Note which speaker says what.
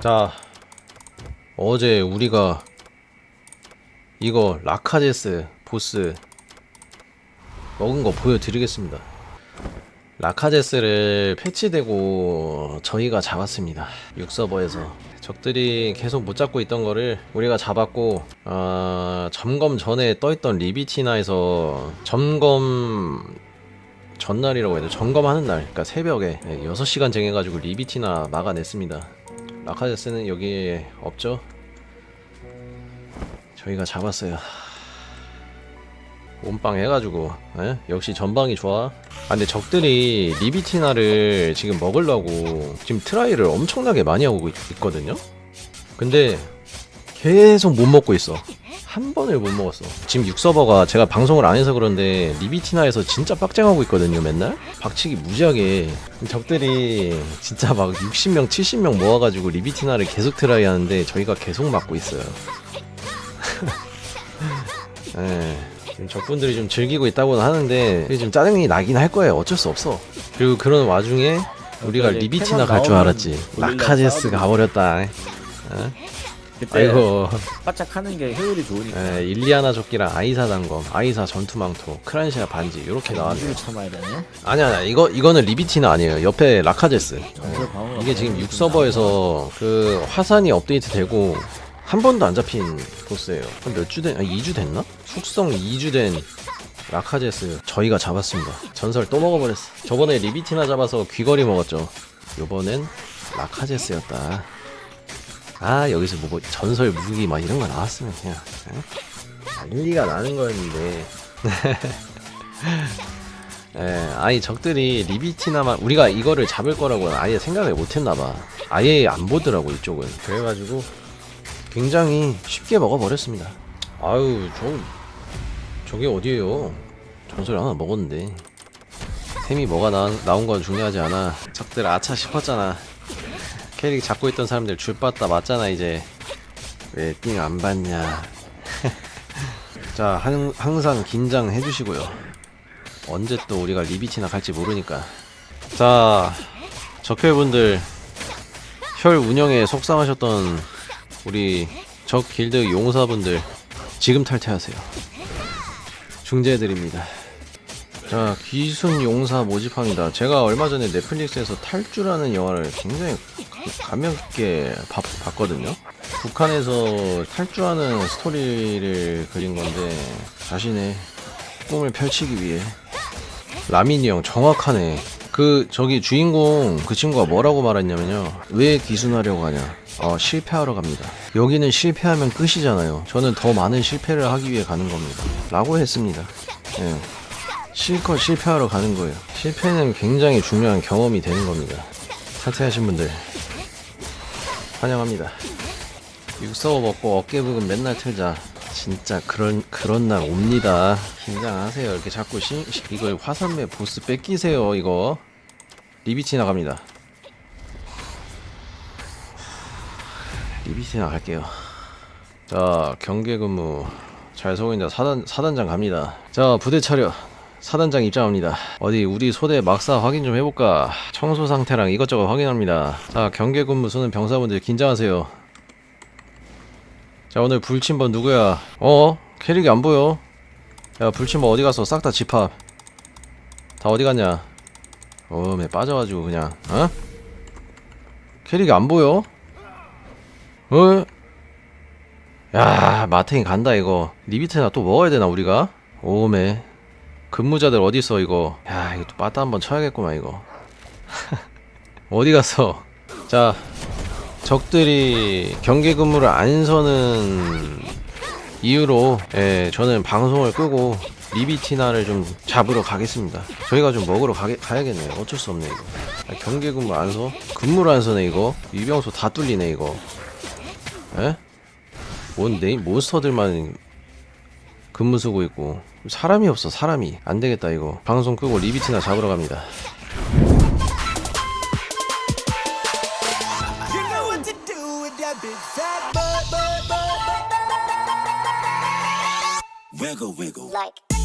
Speaker 1: 자 어제 우리가 이거 라카제스 보스 먹은 거 보여드리겠습니다. 라카제스를 패치되고 저희가 잡았습니다. 6서버에서 적들이 계속 못 잡고 있던 거를 우리가 잡았고 아, 점검 전에 떠있던 리비티나에서 점검 전날이라고 해야 돼 점검하는 날 그러니까 새벽에 6시간 쟁해가지고 리비티나 막아냈습니다. 라카제스는 여기에 없죠? 저희가 잡았어요 몸빵 해가지고 에? 역시 전방이 좋아. 아 근데 적들이 리비티나를 지금 먹으려고 지금 트라이를 엄청나게 많이 하고 있, 있거든요? 근데 계속 못 먹고 있어. 한 번을 못 먹었어. 지금 6서버가 제가 방송을 안 해서 그런데 리비티나에서 진짜 빡쟁하고 있거든요 맨날? 박치기 무지하게. 적들이 진짜 막 60명 70명 모아가지고 리비티나를 계속 트라이 하는데 저희가 계속 막고 있어요. 예. 지금 적분들이 좀 즐기고 있다고는 하는데 좀 짜증이 나긴 할 거예요. 어쩔 수 없어. 그리고 그런 와중에 우리가 리비티나 갈 줄 알았지. 라카제스. 가버렸다.
Speaker 2: 그때
Speaker 1: 아이고.
Speaker 2: 바짝 하는 게 효율이 좋으니까
Speaker 1: 예, 일리아나 조끼랑 아이사 단검, 아이사 전투망토, 크란시아 반지 이렇게 나왔네.
Speaker 2: 안주를 참아야 되네
Speaker 1: 아니 아니야 이거 이거는 리비티나 아니에요. 옆에 라카제스.
Speaker 2: 전설 방어가
Speaker 1: 이게 지금
Speaker 2: 너무
Speaker 1: 6서버에서 그 화산이 업데이트되고 한 번도 안 잡힌 보스예요. 한 몇 주 된? 아 2주 됐나? 숙성 2주 된 라카제스 저희가 잡았습니다. 전설 또 먹어버렸어. 저번에 리비티나 잡아서 귀걸이 먹었죠. 요번엔 라카제스였다. 아 여기서 뭐, 뭐 전설 무기 막 이런 거 나왔으면 그냥 에? 난리가 나는 거였는데. 예, 아니 적들이 리비티나만 우리가 이거를 잡을 거라고 아예 생각을 못했나봐. 아예 안 보더라고 이쪽은. 그래가지고 굉장히 쉽게 먹어버렸습니다. 아유 저 저게 어디에요? 전설 하나 먹었는데 템이 뭐가 나, 나온 건 중요하지 않아. 적들 아차 싶었잖아. 캐릭 잡고 있던 사람들 줄 빠따 맞잖아 이제. 왜 띵 안 받냐? 자 한, 항상 긴장해 주시고요. 언제 또 우리가 리비티나 갈지 모르니까. 자, 적혈분들 혈 운영에 속상하셨던 우리 적 길드 용사분들 지금 탈퇴하세요. 중재해드립니다. 자, 귀순 용사 모집합니다. 제가 얼마 전에 넷플릭스에서 탈주라는 영화를 굉장히 감명 깊게 봤, 봤거든요. 북한에서 탈주하는 스토리를 그린 건데 자신의 꿈을 펼치기 위해 라민이 형 정확하네. 그 저기 주인공 그 친구가 뭐라고 말했냐면요. 왜 기순하려고 하냐? 어, 실패하러 갑니다. 여기는 실패하면 끝이잖아요. 저는 더 많은 실패를 하기 위해 가는 겁니다. 라고 했습니다. 예. 실컷 실패하러 가는 거예요. 실패는 굉장히 중요한 경험이 되는 겁니다. 탈퇴하신 분들 환영합니다. 육서버 먹고 어깨 부근 맨날 틀자. 진짜 그런 그런 날 옵니다. 긴장하세요. 이렇게 자꾸 시, 시- 이걸 화산매 보스 뺏기세요. 이거 리비치 나갑니다. 리비치 나갈게요. 자 경계 근무 잘 서고 있다. 사단 사단장 갑니다. 자 부대 차려. 사단장 입장합니다. 어디 우리 소대 막사 확인 좀 해볼까? 청소 상태랑 이것저것 확인합니다. 자 경계 근무 서는 병사분들 긴장하세요. 자 오늘 불침번 누구야? 어? 캐릭이 안 보여. 야 불침번 어디 갔어? 싹다 집합. 다 어디 갔냐? 어매 빠져가지고 그냥 어? 캐릭이 안 보여? 어? 야 마탱이 간다 이거 리비트나 또 먹어야 되나 우리가? 오메 근무자들 어디 있어 이거? 야 이거 또 빠따 한번 쳐야겠구만 이거. 어디 갔어? 자 적들이 경계 근무를 안 서는 이유로 예, 저는 방송을 끄고 리비티나를 좀 잡으러 가겠습니다. 저희가 좀 먹으러 가게, 가야겠네요. 어쩔 수 없네 이거. 아, 경계 근무 안 서? 근무를 안 서네 이거. 유병소 다 뚫리네 이거. 에? 뭔데? 몬스터들만 근무 쓰고 있고 사람이 없어 사람이 안 되겠다 이거. 방송 끄고 리비티나 잡으러 갑니다.
Speaker 3: Wiggle, wiggle.
Speaker 4: like